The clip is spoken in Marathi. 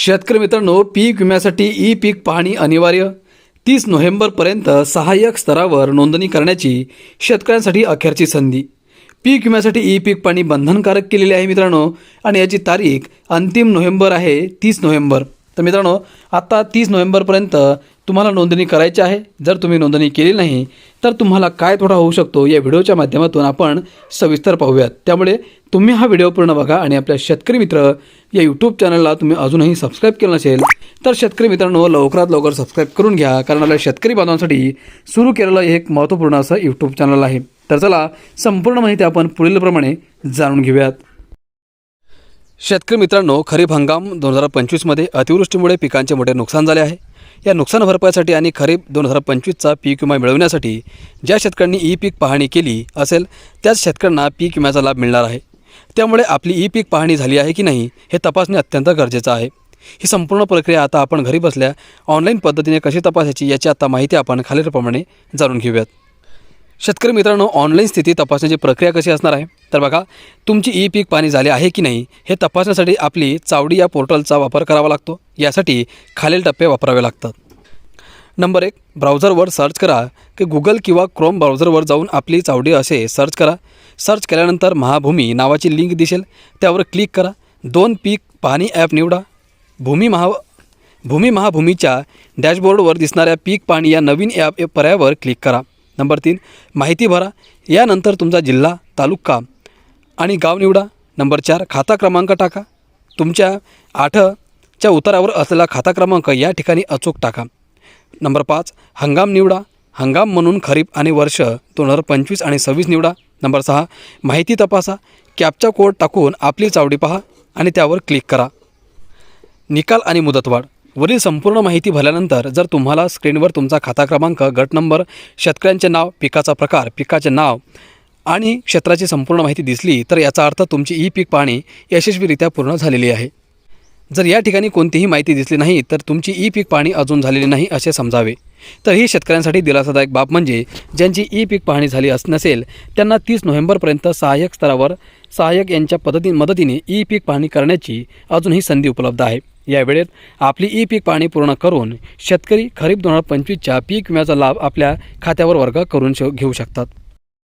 शेतकरी मित्रांनो पीक विम्यासाठी ई पीक पाहणी अनिवार्य. तीस नोव्हेंबरपर्यंत सहाय्यक स्तरावर नोंदणी करण्याची शेतकऱ्यांसाठी अखेरची संधी. पीक विम्यासाठी ई पीक पाणी बंधनकारक केलेली आहे मित्रांनो आणि याची तारीख अंतिम नोव्हेंबर आहे तीस नोव्हेंबर. तर मित्रांनो आत्ता तीस नोव्हेंबरपर्यंत तुम्हाला नोंदणी करायची आहे. जर तुम्ही नोंदणी केली नाही तर तुम्हाला काय तोडा होऊ शकतो या व्हिडिओच्या माध्यमातून आपण सविस्तर पाहूयात. त्यामुळे तुम्ही हा व्हिडिओ पूर्ण बघा आणि आपल्या शेतकरी मित्र या यूट्यूब चॅनलला तुम्ही अजूनही सबस्क्राईब केलं नसेल तर शेतकरी मित्रांनो लवकरात लवकर सबस्क्राईब करून घ्या कारण आपल्या शेतकरी बांधवांसाठी सुरू केलेलं एक महत्त्वपूर्ण असं यूट्यूब चॅनल आहे. तर चला संपूर्ण माहिती आपण पुढीलप्रमाणे जाणून घेऊयात. शेतकरी मित्रांनो खरीप हंगाम दोन हजार पंचवीसमध्ये अतिवृष्टीमुळे पिकांचे मोठे नुकसान झाले आहे. या नुकसान भरपाईसाठी आणि खरीप दोन हजार पंचवीसचा पीक विमा मिळवण्यासाठी ज्या शेतकऱ्यांनी ई पीक पाहणी केली असेल त्याच शेतकऱ्यांना पीक विम्याचा लाभ मिळणार आहे. त्यामुळे आपली ई पीक पाहणी झाली आहे की नाही हे तपासणे अत्यंत गरजेचं आहे. ही संपूर्ण प्रक्रिया आता आपण घरी बसल्या ऑनलाईन पद्धतीने कशी तपासायची याची आता माहिती आपण खालीलप्रमाणे जाणून घेऊयात. शेतकरी मित्रांनो ऑनलाईन स्थिती तपासण्याची प्रक्रिया कशी असणार आहे? तर बघा तुमची ई पीक पाणी झाले आहे की नाही हे तपासण्यासाठी आपली चावडी या पोर्टलचा वापर करावा लागतो. यासाठी खालील टप्पे वापरावे लागतात. नंबर एक ब्राउझरवर सर्च करा की गुगल किंवा क्रोम ब्राउझरवर जाऊन आपली चावडी असे सर्च करा. सर्च केल्यानंतर महाभूमी नावाची लिंक दिसेल. त्यावर क्लिक करा. दोन पीक पाणी ॲप निवडा. भूमी महा भूमी महाभूमीच्या डॅशबोर्डवर दिसणाऱ्या पीक पाणी या नवीन ॲप पर्यायावर क्लिक करा. नंबर तीन माहिती भरा. यानंतर तुमचा जिल्हा तालुका आणि गाव निवडा. नंबर चार खाता क्रमांक टाका. तुमच्या आठच्या उतारावर असलेला खाता क्रमांक या ठिकाणी अचूक टाका. नंबर पाच हंगाम निवडा. हंगाम म्हणून खरीप आणि वर्ष दोन हजार पंचवीस आणि सव्वीस निवडा. नंबर सहा माहिती तपासा. कॅपचा कोड टाकून आपली चावडी पहा आणि त्यावर क्लिक करा. निकाल आणि मुदतवाढ. वरील संपूर्ण माहिती भरल्यानंतर जर तुम्हाला स्क्रीनवर तुमचा खाता क्रमांक गट नंबर शेतकऱ्यांचे नाव पिकाचा प्रकार पिकाचे नाव आणि क्षेत्राची संपूर्ण माहिती दिसली तर याचा अर्थ तुमची ई पीक पाहणी यशस्वीरित्या पूर्ण झालेली आहे. जर या ठिकाणी कोणतीही माहिती दिसली नाही तर तुमची ई पीक पाहणी अजून झालेली नाही असे समजावे. तर ही शेतकऱ्यांसाठी दिलासादायक बाब म्हणजे ज्यांची ई पीक पाहणी झाली अस नसेल त्यांना तीस नोव्हेंबरपर्यंत सहाय्यक स्तरावर सहाय्यक यांच्या पद्धती मदतीने ई पीक पाहणी करण्याची अजूनही संधी उपलब्ध आहे. या वेळेत आपली ई पीक पाहणी पूर्ण करून शेतकरी खरीप दोन हजार पंचवीसच्या पीक विम्याचा लाभ आपल्या खात्यावर वर्ग करून घेऊ शकतात.